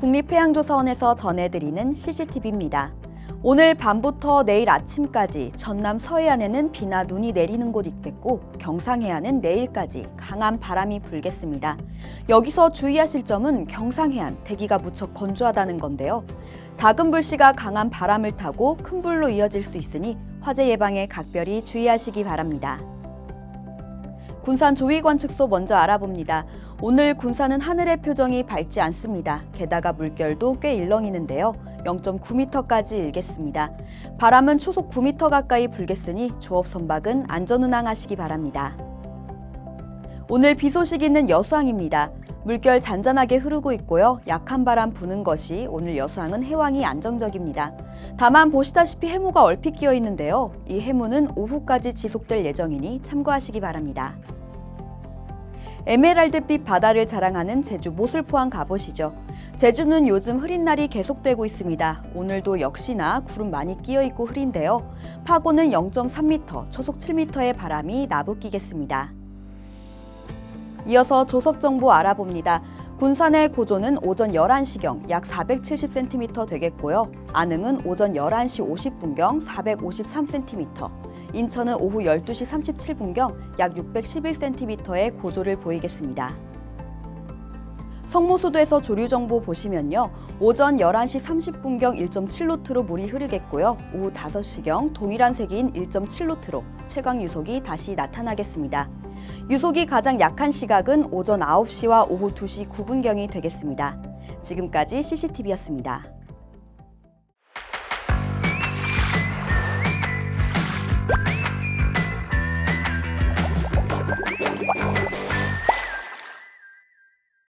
국립해양조사원에서 전해드리는 CCTV입니다. 오늘 밤부터 내일 아침까지 전남 서해안에는 비나 눈이 내리는 곳 있겠고 경상해안은 내일까지 강한 바람이 불겠습니다. 여기서 주의하실 점은 경상해안 대기가 무척 건조하다는 건데요. 작은 불씨가 강한 바람을 타고 큰 불로 이어질 수 있으니 화재 예방에 각별히 주의하시기 바랍니다. 군산 조위관측소 먼저 알아봅니다. 오늘 군산은 하늘의 표정이 밝지 않습니다. 게다가 물결도 꽤 일렁이는데요. 0.9m까지 일겠습니다. 바람은 초속 9m 가까이 불겠으니 조업 선박은 안전 운항하시기 바랍니다. 오늘 비 소식 있는 여수항입니다. 물결 잔잔하게 흐르고 있고요. 약한 바람 부는 것이 오늘 여수항은 해왕이 안정적입니다. 다만 보시다시피 해무가 얼핏 끼어 있는데요. 이 해무는 오후까지 지속될 예정이니 참고하시기 바랍니다. 에메랄드빛 바다를 자랑하는 제주 모슬포항 가보시죠. 제주는 요즘 흐린 날이 계속되고 있습니다. 오늘도 역시나 구름 많이 끼어 있고 흐린데요. 파고는 0.3m, 초속 7m의 바람이 나부끼겠습니다. 이어서 조석 정보 알아봅니다. 군산의 고조는 오전 11시경 약 470cm 되겠고요. 안흥은 오전 11시 50분경 453cm, 인천은 오후 12시 37분경 약 611cm의 고조를 보이겠습니다. 성모수도에서 조류 정보 보시면요. 오전 11시 30분경 1.7노트로 물이 흐르겠고요. 오후 5시경 동일한 색인 1.7노트로 최강 유속이 다시 나타나겠습니다. 유속이 가장 약한 시각은 오전 9시와 오후 2시 9분경이 되겠습니다. 지금까지 CCTV였습니다.